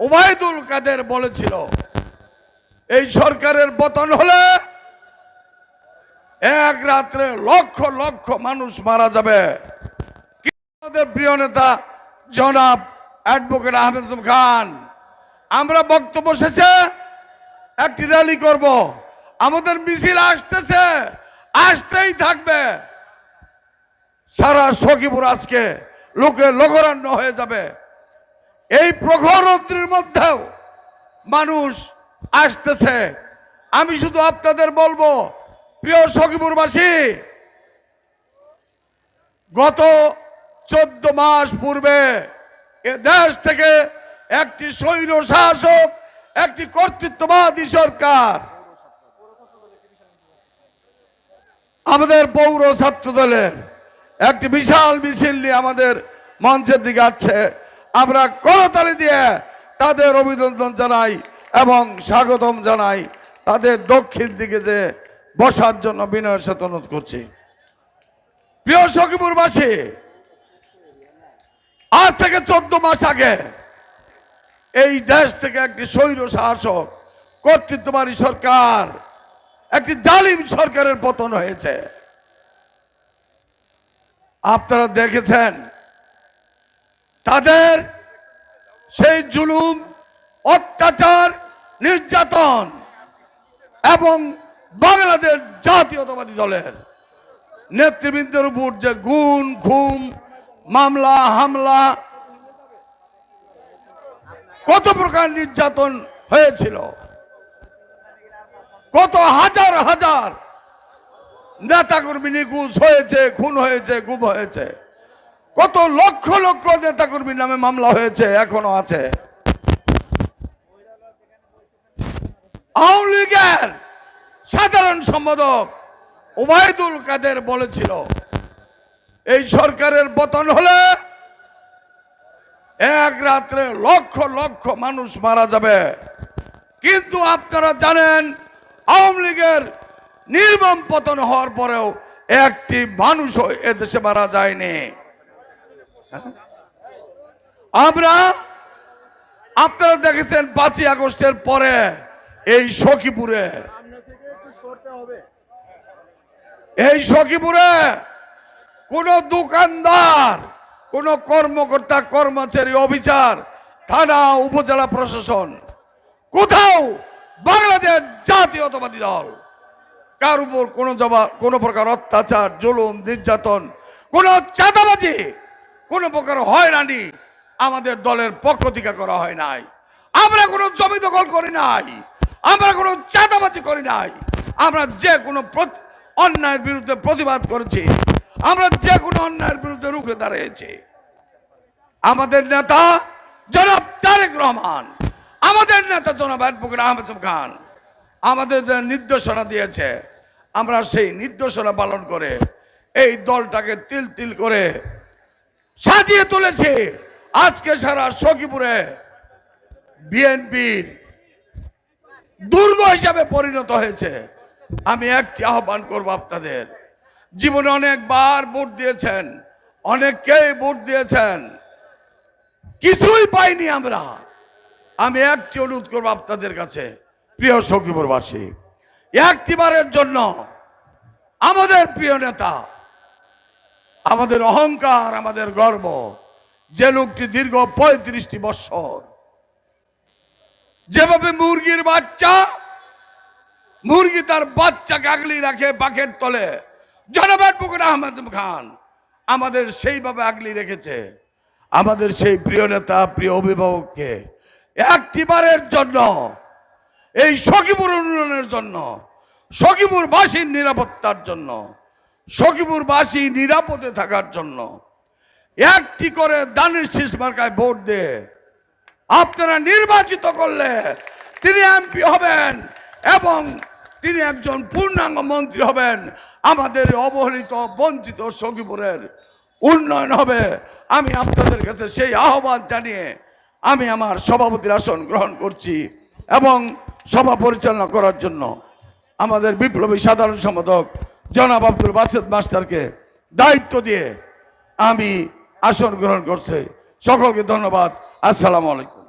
ওবায়দুল কাদের বলেছিল, এই সরকারের পতন হলে এক রাত্রে লক্ষ লক্ষ মানুষ মারা যাবে। আমাদের প্রিয় নেতা, জনাব অ্যাডভোকেট আহমেদ খান, আমরা বক্তব্য শেষে একটি র্যালি করব। আমাদের মিছিল আসতেছে, আসতেই থাকবে। সারা সখীপুর আজকে লোকে লোকরান্য হয়ে যাবে। এই প্রখর রৌদ্রের মধ্যেও মানুষ আসতেছে। আমি শুধু আপনাদের বলব, প্রিয় সখীপুরবাসী, গত চোদ্দ মাস পূর্বে এ দেশ থেকে একটি স্বৈর শাসক, একটি কর্তৃত্ববাদী সরকার, আমাদের পৌর ছাত্র দলের একটি বিশাল মিছিল নিয়ে আমাদের মঞ্চের দিকে আছে আমরা করতালি দিয়ে তাদের অভিনন্দন জানাই এবং স্বাগতম জানাই তাদের দক্ষিণ দিকে যে বসার জন্য বিনয়ের সাথে অনুরোধ করছি। প্রিয় সখীপুরবাসী, আজ থেকে চোদ্দ মাস আগে এই দেশ থেকে একটি স্বৈর শাসক, কর্তৃত্ববাদী সরকার, একটি জালিম সরকারের পতন হয়েছে। আপনারা দেখেছেন তাদের সেই জুলুম, অত্যাচার, নির্যাতন এবং বাংলাদেশ জাতীয়তাবাদী দলের নেতৃবৃন্দের উপর যে গুণ ঘুম, মামলা, হামলা, কত প্রকার নির্যাতন হয়েছিল, কত হাজার হাজার নেতাকর্মী নিখোঁজ হয়েছে, খুন হয়েছে, গুম হয়েছে। কত লক্ষ লক্ষ নেতাকর্মীর নামে মামলা হয়েছে, এখনও আছে। আওয়ামী লীগের সাধারণ সম্পাদক ওবায়দুল কাদের বলেছিল, এই সরকারের পতন হলে এক রাত্রে লক্ষ লক্ষ মানুষ মারা যাবে। কিন্তু আপনারা জানেন, আওয়ামী লীগের নির্মম পতন হওয়ার পরেও একটি মানুষও এদেশে মারা যায়নি। আমরা আপনারা দেখেছেন পাঁচই আগস্টের পরে এই সখীপুরে। এই সখীপুরে কোন দোকানদার, কোন কর্মকর্তা, কর্মচারী, অফিসার, থানা, উপজেলা প্রশাসন, কোথাও বাংলাদেশ জাতীয়তাবাদী দল, কার উপর কোনো জবা, কোনো প্রকার অত্যাচার, জুলুম, নির্যাতন, কোনো চাঁদাবাজি কোনো প্রকার হয়রানি আমাদের দলের পক্ষ থেকে করা হয় নাই। আমরা কোনো জমি দখল করি নাই, আমরা কোনো চাঁদাবাজি করি নাই। আমরা যে কোনো অন্যায়ের বিরুদ্ধে প্রতিবাদ করেছি। আমরা যে কোনো অন্যায়ের বিরুদ্ধে রুখে দাঁড়িয়েছি। আমাদের নেতা জনাব তারেক রহমান, আমাদের নেতা জনাব অ্যাডভোকেট আহমেদ খান, আমাদের নির্দেশনা দিয়েছে, আমরা সেই নির্দেশনা পালন করে এই দলটাকে তিল তিল করে সাজিয়ে তুলেছি। আজকে সারা সখীপুরে বিএনপির দুর্গ হিসাবে পরিণত হয়েছে। আমি একটি আহ্বান করব আপনাদের। জীবনে অনেকবার ভোট দিয়েছেন, অনেককেই ভোট দিয়েছেন। কিছুই পাইনি আমরা। আমি একটি অনুরোধ করব আপনাদের কাছে, প্রিয় সখীপুরবাসী, একটিবারের জন্য আমাদের প্রিয় নেতা আমাদের অহংকার, আমাদের গর্ব। যে লোকটি দীর্ঘ পঁয়ত্রিশটি বৎসর যেভাবে মুরগির বাচ্চা, মুরগি তার বাচ্চাকে আগলি রাখে পাখের তলে। জনবাদ পুকুর আহমেদ খান আমাদের সেইভাবে আগলি রেখেছে। আমাদের সেই প্রিয় নেতা, প্রিয় অভিভাবককে একটিবারের জন্য, এই সখীপুর উন্নয়নের জন্য, সখীপুরবাসীর নিরাপত্তার জন্য সখীপুরবাসী নিরাপদে থাকার জন্য একটি করে দানের শীষ মার্কায় ভোট দিয়ে আপনারা নির্বাচিত করলে তিনি এমপি হবেন এবং তিনি একজন পূর্ণাঙ্গ মন্ত্রী হবেন। আমাদের অবহেলিত, বঞ্চিত সখীপুরের উন্নয়ন হবে। আমি আপনাদের কাছে সেই আহ্বান জানিয়ে আমি আমার সভাপতির আসন গ্রহণ করছি এবং সভা পরিচালনা করার জন্য আমাদের বিপ্লবী সাধারণ সম্পাদক জনাব আব্দুল বাসেদ মাস্টারকে দায়িত্ব দিয়ে আমি আসন গ্রহণ করছি। সকলকে ধন্যবাদ। আসসালামু আলাইকুম।